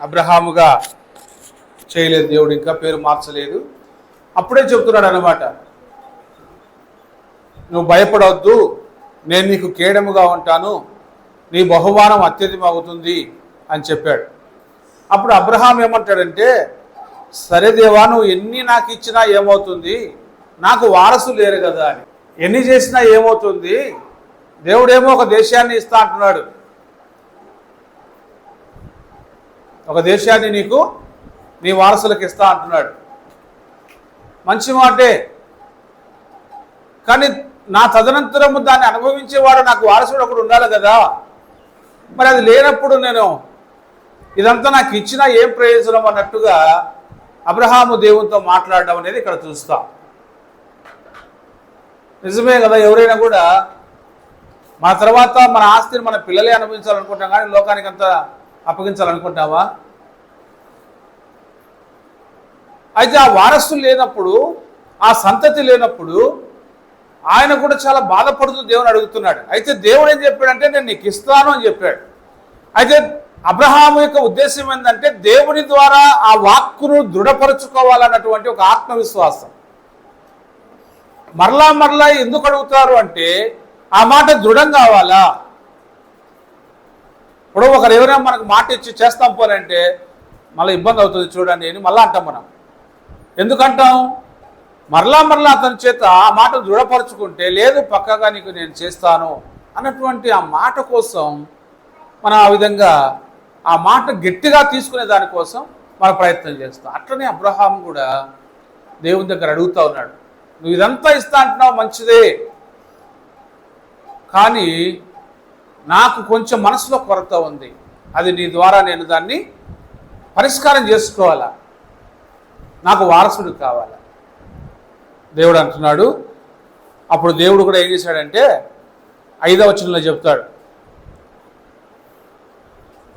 అబ్రహాముగా చేయలేదు దేవుడు ఇంకా పేరు మార్చలేదు. అప్పుడే చెప్తున్నాడు అనమాట నువ్వు భయపడవద్దు నేను నీకు కేడముగా ఉంటాను నీ బహుమానం అత్యధికమవుతుంది అని చెప్పాడు. అప్పుడు అబ్రహాం ఏమంటాడంటే సరే దేవా నువ్వు ఎన్ని నాకు ఇచ్చినా ఏమవుతుంది? నాకు వారసు లేరు కదా అని. ఎన్ని చేసినా ఏమవుతుంది? దేవుడేమో ఒక దేశాన్ని ఇస్తా అంటున్నాడు. ఒక దేశాన్ని నీకు నీ వారసులకు ఇస్తా అంటున్నాడు. మంచి మాటే కానీ నా తదనంతరము దాన్ని అనుభవించేవాడు నాకు వారసుడు ఒకడు ఉండాలి కదా. మరి అది లేనప్పుడు నేను ఇదంతా నాకు ఇచ్చినా ఏం ప్రయోజనం అన్నట్టుగా అబ్రహాము దేవునితో మాట్లాడడం అనేది ఇక్కడ చూస్తాం. నిజమే కదా ఎవరైనా కూడా మన తర్వాత మన ఆస్తిని మన పిల్లలే అనుభవించాలనుకుంటాం కానీ లోకానికి అంతా అప్పగించాలనుకుంటావా అయితే ఆ వారసులు లేనప్పుడు ఆ సంతతి లేనప్పుడు ఆయన కూడా చాలా బాధపడుతూ దేవుని అడుగుతున్నాడు. అయితే దేవుడు ఏం చెప్పాడంటే నేను నీకు ఇస్తాను అని చెప్పాడు. అయితే అబ్రహాము యొక్క ఉద్దేశం ఏంటంటే దేవుని ద్వారా ఆ వాక్కును దృఢపరచుకోవాలన్నటువంటి ఒక ఆత్మవిశ్వాసం. మరలా మరలా ఎందుకు అడుగుతారు అంటే ఆ మాట దృఢం కావాలా? ఇప్పుడు ఒకరు ఎవరైనా మనకు మాట ఇచ్చి చేస్తాం పోనంటే మళ్ళీ ఇబ్బంది అవుతుంది చూడండి అని మళ్ళీ అంటాం మనం. ఎందుకంటాం? మరలా మరలా అతని చేత ఆ మాట దృఢపరచుకుంటే లేదు పక్కగా నీకు నేను చేస్తాను అన్నటువంటి ఆ మాట కోసం మనం ఆ విధంగా ఆ మాట గట్టిగా తీసుకునే దానికోసం మనం ప్రయత్నం చేస్తాం. అట్లనే అబ్రహాం కూడా దేవుని దగ్గర అడుగుతా ఉన్నాడు నువ్వు ఇదంతా ఇస్తా అంటున్నావు మంచిదే. కానీ నాకు కొంచెం మనసులో కొరత ఉంది. అది నీ ద్వారా నేను దాన్ని పరిష్కారం చేసుకోవాలా? నాకు వారసుడు కావాలా? దేవుడు అంటున్నాడు. అప్పుడు దేవుడు కూడా ఏం చేశాడంటే ఐదవ వచనంలో చెప్తాడు.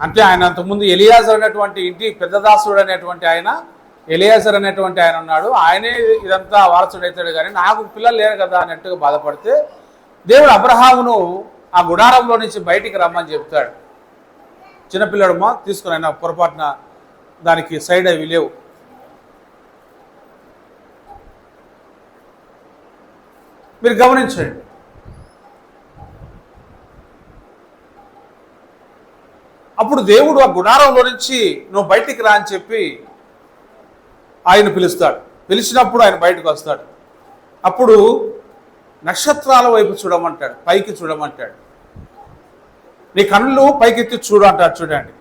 అంటే ఆయన అంతకుముందు ఎలియాజర్ అనేటువంటి ఇంటి పెద్దదాసుడు అనేటువంటి ఆయన ఎలియాజర్ అనేటువంటి ఆయన ఉన్నాడు. ఆయనే ఇదంతా వారసుడు అవుతాడు కానీ నాకు పిల్లలు లేరు కదా అన్నట్టుగా బాధపడితే దేవుడు అబ్రహామును ఆ గుడారంలో నుంచి బయటికి రమ్మని చెప్తాడు. చిన్నపిల్లడమ్మా తీసుకుని ఆయన పొరపాటున దానికి సైడ్ అవి లేవు. మీరు గమనించండి. అప్పుడు దేవుడు ఆ గుడారంలో నుంచి నువ్వు బయటికి రా అని చెప్పి ఆయన పిలుస్తాడు. పిలిచినప్పుడు ఆయన బయటకు వస్తాడు. అప్పుడు నక్షత్రాల వైపు చూడమంటాడు పైకి చూడమంటాడు. నీ కళ్ళు పైకెత్తి చూడు అంటాడు చూడండి.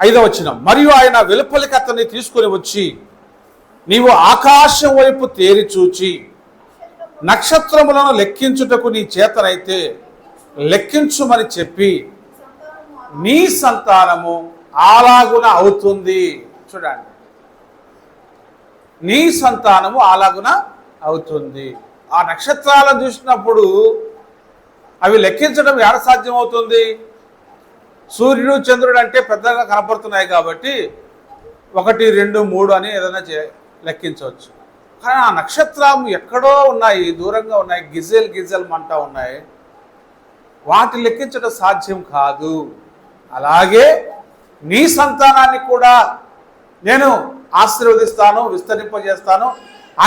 ఐదవ వచ్చిన మరియు ఆయన వెలుపలికి అతన్ని తీసుకొని వచ్చి నీవు ఆకాశం వైపు తేరి చూచి నక్షత్రములను లెక్కించుటకు నీ చేతనైతే లెక్కించుమని చెప్పి నీ సంతానము అలాగున అవుతుంది. చూడండి. నీ సంతానము అలాగున అవుతుంది. ఆ నక్షత్రాలను చూసినప్పుడు అవి లెక్కించడం ఎడ సాధ్యం అవుతుంది సూర్యుడు చంద్రుడు అంటే పెద్దగా కనపడుతున్నాయి కాబట్టి ఒకటి రెండు మూడు అని ఏదైనా చే లెక్కించవచ్చు. కానీ ఆ నక్షత్రం ఎక్కడో ఉన్నాయి దూరంగా ఉన్నాయి గిజెల్ గిజెల్ మంట ఉన్నాయి. వాటి లెక్కించడం సాధ్యం కాదు. అలాగే నీ సంతానాన్ని కూడా నేను ఆశీర్వదిస్తాను విస్తరింపజేస్తాను.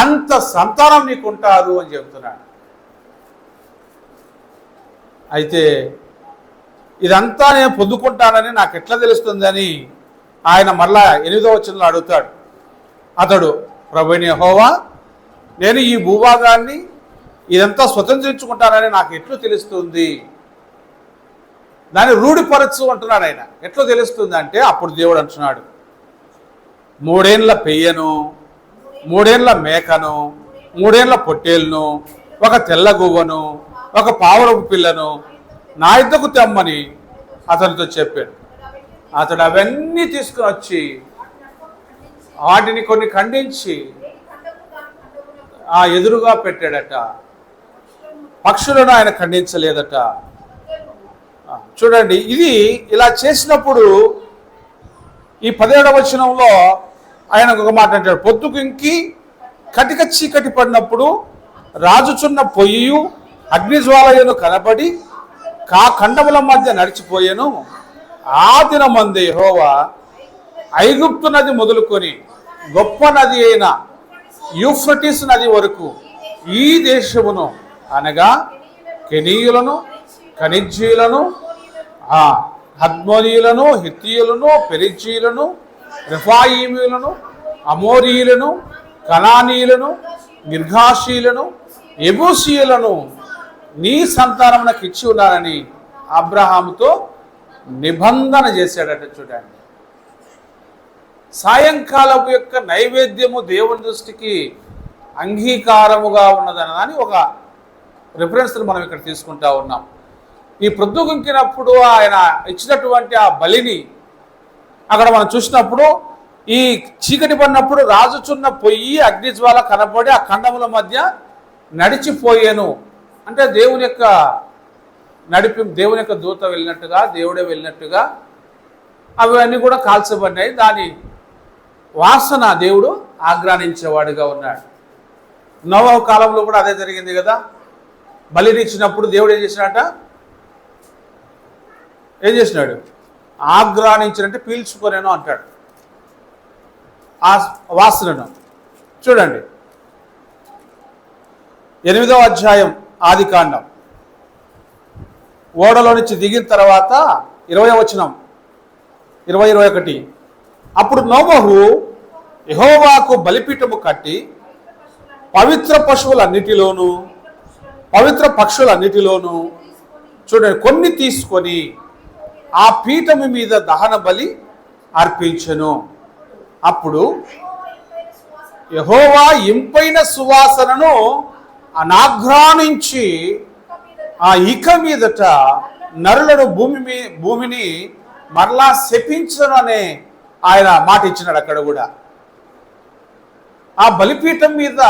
అంత సంతానం నీకుంటారు అని చెబుతున్నాడు. అయితే ఇదంతా నేను పొందుకుంటానని నాకు ఎట్లా తెలుస్తుందని ఆయన మరలా ఎనిమిదో వచనంలో అడుగుతాడు. అతడు ప్రభుని హోవా నేను ఈ భూభాగాన్ని ఇదంతా స్వతంత్రించుకుంటానని నాకు ఎట్లు తెలుస్తుంది? దాన్ని రూఢిపరచు అంటున్నాడు ఆయన. ఎట్లా తెలుస్తుంది అంటే అప్పుడు దేవుడు అంటున్నాడు మూడేండ్ల పెయ్యను మూడేండ్ల మేకను మూడేండ్ల పొట్టేలును ఒక తెల్ల గువ్వను ఒక పావురపు పిల్లను నా ఇద్దకు తెమ్మని అతనితో చెప్పాడు. అతడు అవన్నీ తీసుకుని వచ్చి వాటిని కొన్ని ఖండించి ఆ ఎదురుగా పెట్టాడట. పక్షులను ఆయన ఖండించలేదట. చూడండి ఇది ఇలా చేసినప్పుడు ఈ పదిహేడవ వచనంలో ఆయన ఒక మాట అంటాడు. పొద్దుకు ఇంకి కటిక చీకటి పడినప్పుడు రాజుచున్న పొయ్యి అగ్నిజ్వాలయను కనబడి కా ఖండముల మధ్య నడిచిపోయాను. ఆ దినమంది హోవా ఐగుప్తు నది మొదలుకొని గొప్ప నది అయిన యూఫ్రటిస్ నది వరకు ఈ దేశమును అనగా కెనీయులను ఖనిజీయులను ఆ హద్మోనీయులను హిత్తీయులను పెరిజీయులను రిఫాయిములను అమోరీయులను కనానీయులను గిర్ఘాషీయులను ఎబూసీయులను నీ సంతానమునకు ఇచ్చి ఉన్నానని అబ్రహాముతో నిబంధన చేశాడట చూడండి. సాయంకాలపు యొక్క నైవేద్యము దేవుని దృష్టికి అంగీకారముగా ఉన్నదని ఒక రిఫరెన్స్ని మనం ఇక్కడ తీసుకుంటా ఉన్నాం. ఈ ప్రొద్దుగుంకినప్పుడు ఆయన ఇచ్చినటువంటి ఆ బలిని అక్కడ మనం చూసినప్పుడు ఈ చీకటి పడినప్పుడు రాజుచున్న పొయ్యి అగ్నిజ్వాల కనపడి ఆ ఖండముల మధ్య నడిచిపోయాను. అంటే దేవుని యొక్క నడిపి దేవుని యొక్క దూత వెళ్ళినట్టుగా దేవుడే వెళ్ళినట్టుగా అవన్నీ కూడా కాల్చబడినాయి. దాని వాసన దేవుడు ఆగ్రానించేవాడుగా ఉన్నాడు. నవ కాలంలో కూడా అదే జరిగింది కదా. బలినిచ్చినప్పుడు దేవుడు ఏం చేసినట ఏం చేసినాడు? ఆగ్రానించినట్టే పీల్చుకోలేను అంటాడు. ఆ వాసనను. చూడండి. ఎనిమిదవ అధ్యాయం ఆది కాండం. ఓడలో నుంచి దిగిన తర్వాత ఇరవై వచనం ఇరవై ఇరవై ఒకటి. అప్పుడు నోమహు యహోవాకు బలిపీఠము కట్టి పవిత్ర పశువులన్నిటిలోనూ పవిత్ర పక్షులన్నిటిలోనూ చూడండి కొన్ని తీసుకొని ఆ పీఠము మీద దహన బలి అర్పించెను. అప్పుడు యహోవా ఇంపైన సువాసనను అనాఘ్రానించి ఆ ఇక మీదట నరులను భూమి భూమిని మరలా శపించను అనే ఆయన మాట ఇచ్చినాడు అక్కడ కూడా. ఆ బలిపీఠం మీద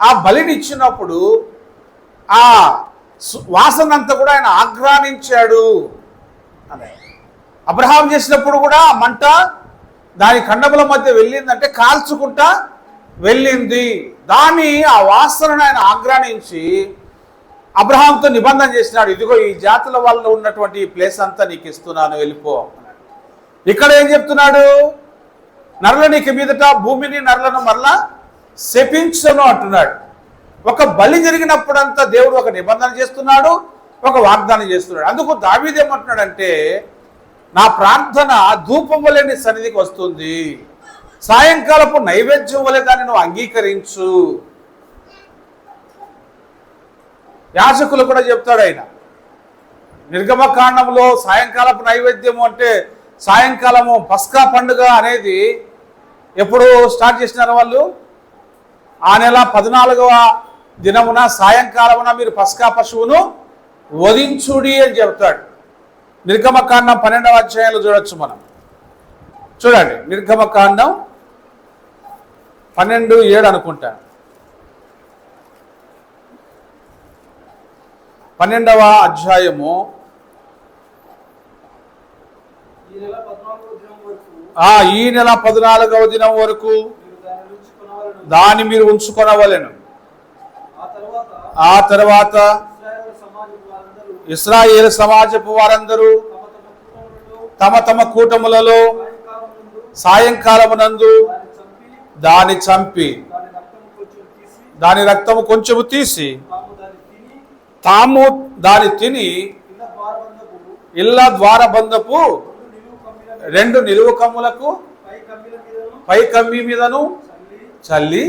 ఆ బలిని ఇచ్చినప్పుడు ఆ వాసనంతా కూడా ఆయన ఆగ్రానించాడు అనే అబ్రహాం చేసినప్పుడు కూడా ఆ మంట దాని కండముల మధ్య వెళ్ళిందంటే కాల్చుకుంటా వెళ్ళింది. దాన్ని ఆ వాసనను ఆయన ఆగ్రహించి అబ్రహాంతో నిబంధన చేసినాడు ఇదిగో ఈ జాతుల వల్ల ఉన్నటువంటి ఈ ప్లేస్ అంతా నీకు ఇస్తున్నాను వెళ్ళిపో ఇక్కడ ఏం చెప్తున్నాడు? నరల నీకు మీదట భూమిని నరలను మరలా శపించను అంటున్నాడు. ఒక బలి జరిగినప్పుడంతా దేవుడు ఒక నిబంధన చేస్తున్నాడు ఒక వాగ్దానం చేస్తున్నాడు. అందుకు దావీదు ఏమంటున్నాడంటే నా ప్రార్థన ధూపం వలె సన్నిధికి వస్తుంది. సాయంకాలపు నైవేద్యం వలె దాన్ని నువ్వు అంగీకరించు. యాచకులు కూడా చెప్తాడు ఆయన. నిర్గమకాండంలో సాయంకాలపు నైవేద్యము అంటే సాయంకాలము పస్కా పండుగ అనేది ఎప్పుడు స్టార్ట్ చేసినారు వాళ్ళు? ఆ నెల పద్నాలుగవ దినమున సాయంకాలమున మీరు పస్కా పశువును వధించుడి అని చెప్తాడు. నిర్గమకాండం పన్నెండవ అధ్యాయంలో చూడొచ్చు మనం. చూడండి నిర్గమకాండం పన్నెండు ఏడు అనుకుంటా. పన్నెండవ అధ్యాయము. ఈ నెల పద్నాలుగవ దినం వరకు దాన్ని మీరు ఉంచుకొనవలెను. ఆ తర్వాత ఇస్రాయేల్ సమాజపు వారందరూ తమ తమ కూటములలో సాయంకాలమునందు చంపి దాన్ని చంపి దాని కొంచెం తీసి రక్తము కొంచెము తీసి తాము దాన్ని తిని ఇళ్ళ ద్వారబంధపు రెండు రెండు నిలువు కమ్ములకు పై కమ్మి మీదను చల్లి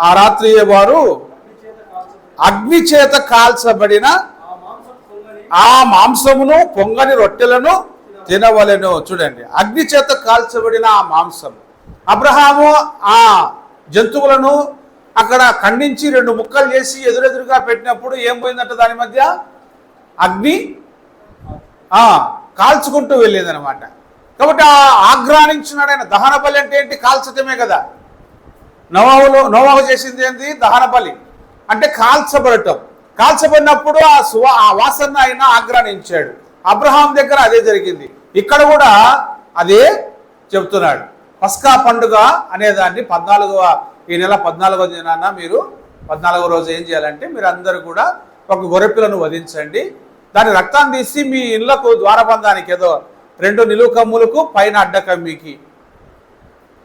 ఆ రాత్రి వారు అగ్ని చేత కాల్చబడిన ఆ మాంసమును పొంగని రొట్టెలను తినవలను. చూడండి అగ్ని చేత కాల్చబడిన ఆ మాంసం. అబ్రహాము ఆ జంతువులను అక్కడ ఖండించి రెండు ముక్కలు చేసి ఎదురెదురుగా పెట్టినప్పుడు ఏం పోయిందంట దాని మధ్య? అగ్ని కాల్చుకుంటూ వెళ్ళేదనమాట కాబట్టి ఆ ఆగ్రానించినాడు ఆయన. దహన బలి అంటే ఏంటి? కాల్చటమే కదా. నోవాహులో నోవాహు చేసింది ఏంటి దహన బలి. అంటే కాల్చబడటం. కాల్చబడినప్పుడు ఆ సువా ఆ వాసన ఆయన ఆగ్రానించాడు అబ్రహాం దగ్గర అదే జరిగింది. ఇక్కడ కూడా అదే చెప్తున్నాడు పస్కా పండుగ అనేదాన్ని పద్నాలుగవ ఈ నెల పద్నాలుగవ దినాన మీరు పద్నాలుగవ రోజు ఏం చేయాలంటే మీరు అందరూ కూడా ఒక గొర్రెపిల్లను వధించండి. దాని రక్తాన్ని తీసి మీ ఇళ్ళకు ద్వారబంధానికి ఏదో రెండు నిలువు కమ్ములకు పైన అడ్డకమ్మికి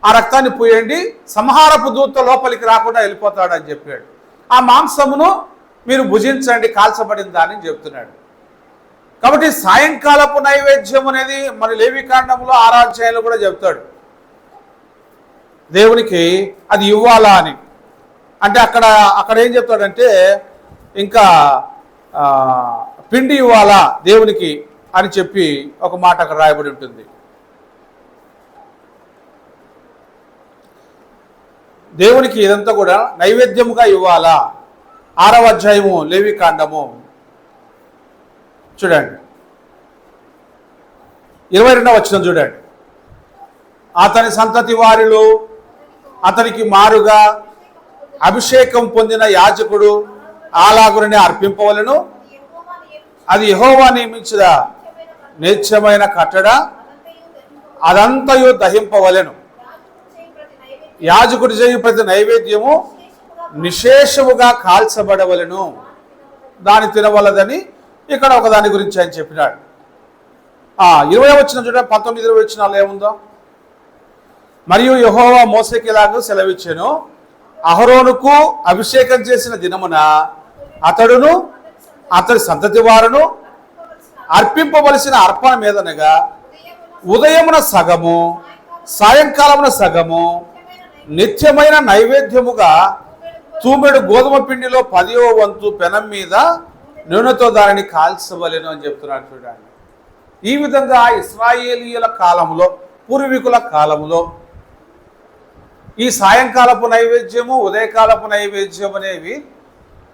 ఆ రక్తాన్ని పూయండి. సంహారపు దూత లోపలికి రాకుండా వెళ్ళిపోతాడని చెప్పాడు. ఆ మాంసమును మీరు భుజించండి కాల్చబడిన దాన్ని చెప్తున్నాడు. కాబట్టి సాయంకాలపు నైవేద్యం అనేది మన లేవికాండంలో ఆరాధ్యాయంలో కూడా చెప్తాడు. దేవునికి అది ఇవ్వాలా అని. అంటే అక్కడ అక్కడ ఏం చెప్తాడంటే ఇంకా పిండి ఇవ్వాలా దేవునికి అని చెప్పి ఒక మాట అక్కడ రాయబడి ఉంటుంది. దేవునికి ఇదంతా కూడా నైవేద్యముగా ఇవ్వాలా? ఆరవ అధ్యాయము లేవి కాండము. చూడండి. ఇరవై రెండవ వచ్చిన చూడండి. అతని సంతతి వారిలో అతనికి మారుగా అభిషేకం పొందిన యాజకుడు ఆలాగురిని అర్పింపవలను. అది యహోవా నియమించిన నిత్యమైన కట్టడ. అదంతయు దహింపవలెను. యాజకుడు చేయు ప్రతి నైవేద్యము నిశేషముగా కాల్చబడవలెను. దాని తినవలదని ఇక్కడ ఒక దాని గురించి ఆయన చెప్పినాడు. ఆ ఇరవై వచ్చిన చూడండి పంతొమ్మిది ఇరవై వచ్చినాలు ఏముందో? మరియు యహోవా మోసకిలాగా సెలవిచ్చాను అహరోనుకు అభిషేకం చేసిన దినమున అతడును అతడి సంతతి వారును అర్పింపవలసిన అర్పణ మీదనగా ఉదయమున సగము సాయంకాలమున సగము నిత్యమైన నైవేద్యముగా తూమెడు గోధుమ పిండిలో పదివ వంతు పెనం మీద నూనెతో దానిని కాల్చవలేను అని చెప్తున్నాడు చూడండి. ఈ విధంగా ఇస్రాయేలీయుల కాలంలో పూర్వీకుల కాలంలో ఈ సాయంకాలపు నైవేద్యము ఉదయకాలపు నైవేద్యం అనేవి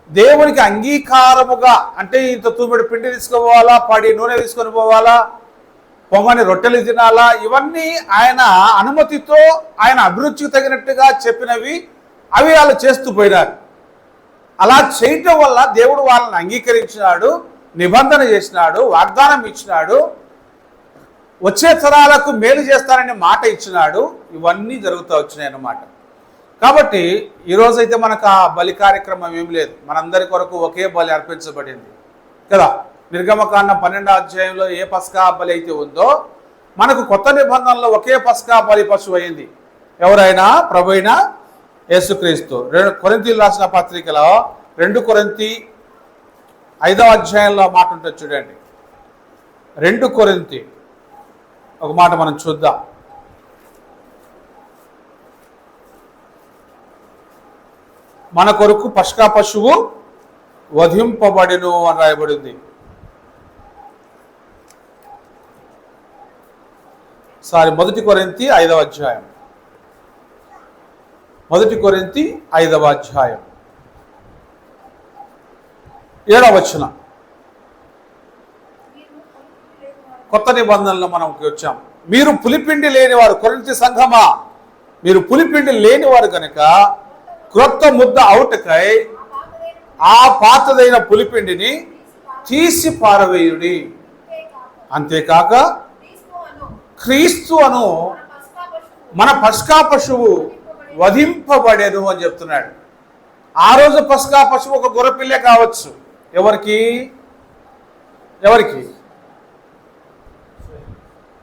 దేవునికి అంగీకారముగా అంటే ఇంత తూమిడి పిండి తీసుకుపోవాలా పడి నూనె తీసుకొని పోవాలా పొమ్మని రొట్టెలు తినాలా ఇవన్నీ ఆయన అనుమతితో ఆయన అభిరుచికి తగినట్టుగా చెప్పినవి అవి వాళ్ళు చేస్తూ పోయినారు. అలా చేయటం వల్ల దేవుడు వాళ్ళని అంగీకరించినాడు నిబంధన చేసినాడు వాగ్దానం ఇచ్చినాడు వచ్చే తరాలకు మేలు చేస్తారనే మాట ఇచ్చినాడు ఇవన్నీ జరుగుతూ వచ్చినాయి అన్నమాట. కాబట్టి ఈరోజైతే మనకు ఆ బలి కార్యక్రమం ఏం లేదు. మనందరి కొరకు ఒకే బలి అర్పించబడింది. కదా? నిర్గమకాండం పన్నెండో అధ్యాయంలో ఏ పస్కా బలి అయితే ఉందో మనకు కొత్త నిబంధనలో ఒకే పస్కా బలి పశువు అయింది ఎవరైనా ప్రభు అయినా యేసుక్రీస్తు. రెండు కొరింతీలు రాసిన పత్రికలో రెండు కొరింతి ఐదవ అధ్యాయంలో మాట ఉంటుంది చూడండి. రెండు కొరింతి. ఒక మాట మనం చూద్దాం. మన కొరకు పష్కా పశువు వధింపబడిను అని రాయబడింది. సారీ మొదటి కొరింతి ఐదవ అధ్యాయం. మొదటి కొరింతి ఐదవ అధ్యాయం. ఏడవ వచ్చిన కొత్త నిబంధనలు మనకి వచ్చాం. మీరు పులిపిండి లేనివారు కొరింతి సంఘమా? మీరు పులిపిండి లేనివారు కనుక క్రొత్త ముద్ద అవుటకై ఆ పాతదైన పులిపిండిని తీసి పారవేయుడి. అంతేకాక క్రీస్తు అను మన పశ్కా పశువు వధింపబడేను అని చెప్తున్నాడు. ఆ రోజు పసుగా పశువు ఒక గొర్రెపిల్లే కావచ్చు. ఎవరికి? ఎవరికి?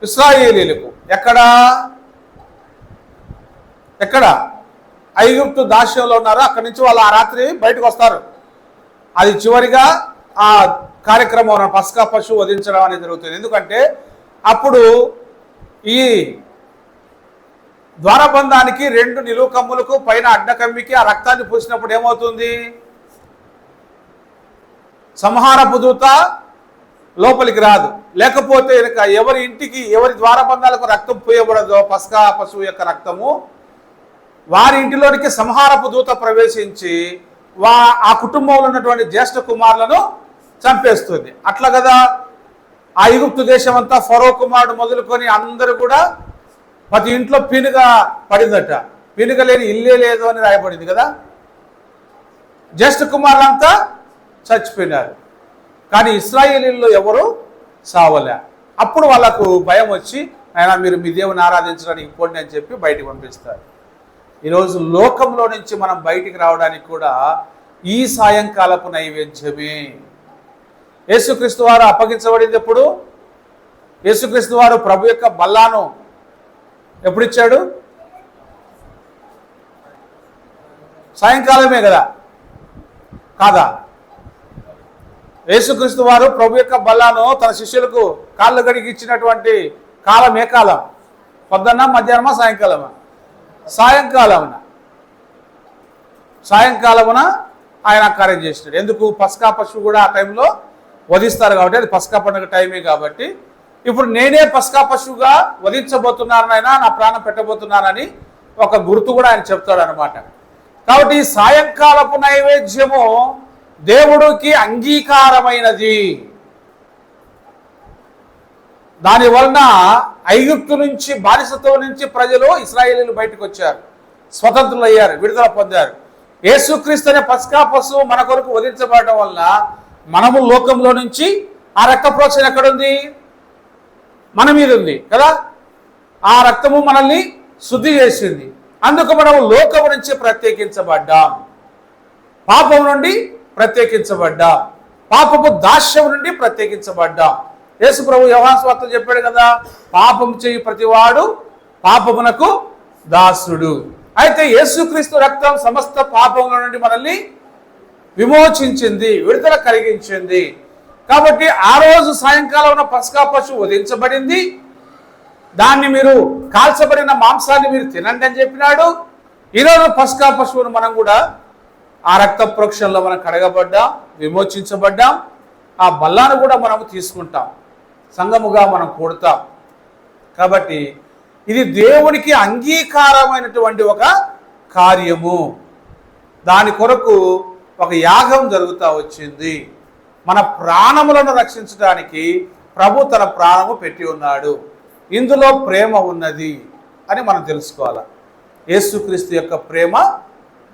ఇస్రాయేలీలకు. ఎక్కడ? ఎక్కడ? ఐగుప్తు దాస్యంలో ఉన్నారు? అక్కడి నుంచి వాళ్ళు ఆ రాత్రి బయటకు వస్తారు. అది చివరిగా ఆ కార్యక్రమం పసుకా పశువు వధించడం అనేది జరుగుతుంది. ఎందుకంటే అప్పుడు ఈ ద్వారబంధానికి రెండు నిలువు కమ్ములకు పైన అడ్డకమ్మికి ఆ రక్తాన్ని పూసినప్పుడు ఏమవుతుంది? సంహార దూత లోపలికి రాదు. లేకపోతే ఇక ఎవరి ఇంటికి ఎవరి ద్వారబంధాలకు రక్తం పోయబడదో పసకా పశువు యొక్క రక్తము వారి ఇంటిలోనికి సంహారపు దూత ప్రవేశించి వా ఆ కుటుంబంలో ఉన్నటువంటి జ్యేష్ఠ కుమారులను చంపేస్తుంది. అట్లా కదా? ఆ ఐగుప్తు దేశం అంతా ఫరో కుమారుడు మొదలుకొని అందరూ కూడా ప్రతి ఇంట్లో పినుక పడిందట. పినుక లేని ఇల్లే లేదు అని రాయబడింది కదా. జ్యేష్ఠ కుమారులంతా చచ్చిపోయినారు. కానీ ఇస్రాయేలీల్లో ఎవరు సావలే. అప్పుడు వాళ్ళకు భయం వచ్చి ఆయన మీరు మీ దేవుని ఆరాధించడానికి పోండి అని చెప్పి బయటికి పంపిస్తారు. ఈరోజు లోకంలో నుంచి మనం బయటికి రావడానికి కూడా ఈ సాయంకాలపు నైవేద్యమే. యేసుక్రీస్తు వారు అప్పగించబడింది ఎప్పుడు యేసుక్రీస్తు వారు ప్రభు యొక్క బల్లాను ఎప్పుడు ఇచ్చాడు సాయంకాలమే కదా. కాదా? యేసుక్రీస్తు వారు ప్రభు యొక్క బల్లాను తన శిష్యులకు కాళ్ళు గడికి ఇచ్చినటువంటి కాలం ఏ కాలం? పొద్దున్న మధ్యాహ్నమా సాయంకాలమా? సాయంకాలమున. సాయంకాలమున ఆయన కార్యం చేసినాడు. ఎందుకు? పస్కా పశువు కూడా ఆ టైంలో వధిస్తారు కాబట్టి అది పస్కా పండుగ టైమే కాబట్టి ఇప్పుడు నేనే పస్కా పశువుగా వధించబోతున్నాను ఆయన నా ప్రాణం పెట్టబోతున్నానని ఒక గుర్తు కూడా ఆయన చెప్తాడు అనమాట కాబట్టి ఈ సాయంకాలపు నైవేద్యము దేవుడికి అంగీకారమైనది. దాని వలన ఐగుప్తు నుంచి బానిసత్వం నుంచి ప్రజలు ఇస్రాయేలీలు బయటకు వచ్చారు. స్వతంత్రులు అయ్యారు విడుదల పొందారు. యేసుక్రీస్తు అనే పస్కా పశువు మన కొరకు వధించబడటం వల్ల మనము లోకంలో నుంచి ఆ రక్త ప్రోత్సహం ఎక్కడుంది? మన మీద ఉంది కదా? ఆ రక్తము మనల్ని శుద్ధి చేసింది. అందుకు మనము లోకము నుంచి ప్రత్యేకించబడ్డాం. పాపం నుండి ప్రత్యేకించబడ్డాం. పాపపు దాస్యం నుండి ప్రత్యేకించబడ్డాం. యేసు ప్రభు యోహాన్ చెప్పాడు కదా పాపం చేయి ప్రతివాడు పాపమునకు దాసుడు. అయితే యేసుక్రీస్తు రక్తం సమస్త పాపముల నుండి మనల్ని విమోచించింది విడుదల కలిగించింది. కాబట్టి ఆ రోజు సాయంకాలం ఉన్న పసకా పశువు వధించబడింది. దాన్ని మీరు కాల్చబడిన మాంసాన్ని మీరు తినండి అని చెప్పినాడు. ఈరోజు పసకా పశువును మనం కూడా ఆ రక్త ప్రోక్షణలో మనం కడగబడ్డాం విమోచించబడ్డాం. ఆ బల్లాను కూడా మనము తీసుకుంటాం. సంగముగా మనం కూడతాం. కాబట్టి ఇది దేవునికి అంగీకారమైనటువంటి ఒక కార్యము. దాని కొరకు ఒక యాగం జరుగుతూ వచ్చింది. మన ప్రాణములను రక్షించడానికి ప్రభు తన ప్రాణము పెట్టి ఉన్నాడు. ఇందులో ప్రేమ ఉన్నది అని మనం తెలుసుకోవాలి? యేసుక్రీస్తు యొక్క ప్రేమ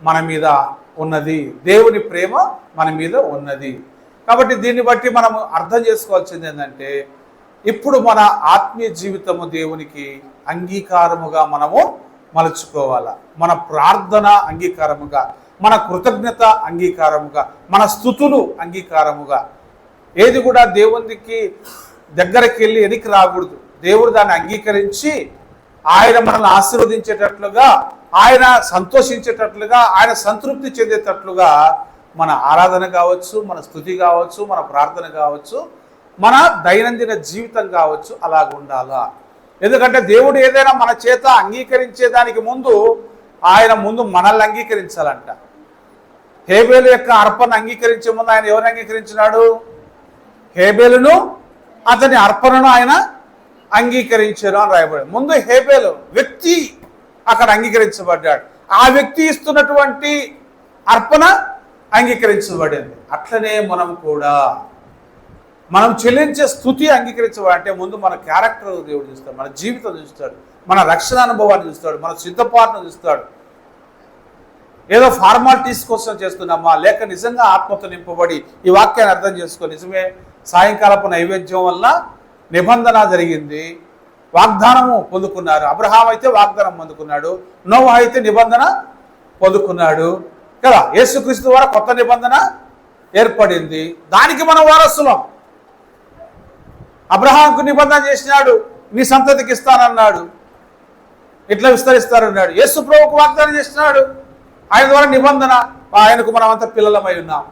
మన మీద ఉన్నది. దేవుని ప్రేమ మన మీద ఉన్నది. కాబట్టి దీన్ని బట్టి మనం అర్థం చేసుకోవాల్సింది ఏంటంటే ఇప్పుడు మన ఆత్మీయ జీవితము దేవునికి అంగీకారముగా మనము మలుచుకోవాలా? మన ప్రార్థన అంగీకారముగా మన కృతజ్ఞత అంగీకారముగా మన స్థుతులు అంగీకారముగా. ఏది కూడా దేవునికి దగ్గరికి వెళ్ళి ఎనికి రాకూడదు. దేవుడు దాన్ని అంగీకరించి ఆయన మనల్ని ఆశీర్వదించేటట్లుగా ఆయన సంతోషించేటట్లుగా ఆయన సంతృప్తి చెందేటట్లుగా మన ఆరాధన కావచ్చు మన స్థుతి కావచ్చు మన ప్రార్థన కావచ్చు మన దైనందిన జీవితం కావచ్చు అలాగ ఉండాలా. ఎందుకంటే దేవుడు ఏదైనా మన చేత అంగీకరించేదానికి ముందు ఆయన ముందు మనల్ని అంగీకరించాలంట. హేబేలు యొక్క అర్పణ అంగీకరించే ముందు ఆయన ఎవరిని అంగీకరించినాడు? హేబేలును అతని అర్పణను ఆయన అంగీకరించారు అని రాయబడి ముందు హేబేలు వ్యక్తి అక్కడ అంగీకరించబడ్డాడు. ఆ వ్యక్తి ఇస్తున్నటువంటి అర్పణ అంగీకరించబడింది. అట్లనే మనం కూడా మనం చెల్లించే స్థుతి అంగీకరించబడి అంటే ముందు మన క్యారెక్టర్ దేవుడు చూస్తాడు మన జీవితం చూస్తాడు మన రక్షణ అనుభవాన్ని చూస్తాడు మన సిద్ధపాటును చూస్తాడు. ఏదో ఫార్మాలిటీస్ కోసం చేస్తున్నామా? లేక నిజంగా ఆత్మతో నింపబడి ఈ వాక్యాన్ని అర్థం చేసుకో నిజమే. సాయంకాలపు నైవేద్యం వల్ల నిబంధన జరిగింది. వాగ్దానము పొందుకున్నారు. అబ్రహాం అయితే వాగ్దానం పొందుకున్నాడు. నోవ అయితే నిబంధన పొందుకున్నాడు. కదా? యేసుక్రీస్తు ద్వారా కొత్త నిబంధన ఏర్పడింది. దానికి మనం వారసులం. అబ్రహాంకు నిబంధన చేసినాడు. నీ సంతతికి ఇస్తానన్నాడు. ఇట్లా విస్తరిస్తారన్నాడు. యేసు ప్రభుకు వాగ్దానం చేసినాడు. ఆయన ద్వారా నిబంధన ఆయనకు మనం పిల్లలమై ఉన్నాం.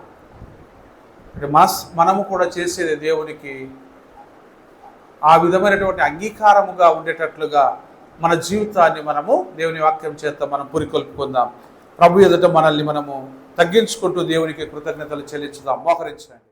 అంటే మనము కూడా చేసేది దేవునికి ఆ విధమైనటువంటి అంగీకారముగా ఉండేటట్లుగా మన జీవితాన్ని మనము దేవుని వాక్యం చేత మనం పురికొల్పుకుందాం. ప్రభు ఎదుట మనల్ని మనము తగ్గించుకుంటూ దేవునికి కృతజ్ఞతలు చెల్లించుదాం. మోకరించండి.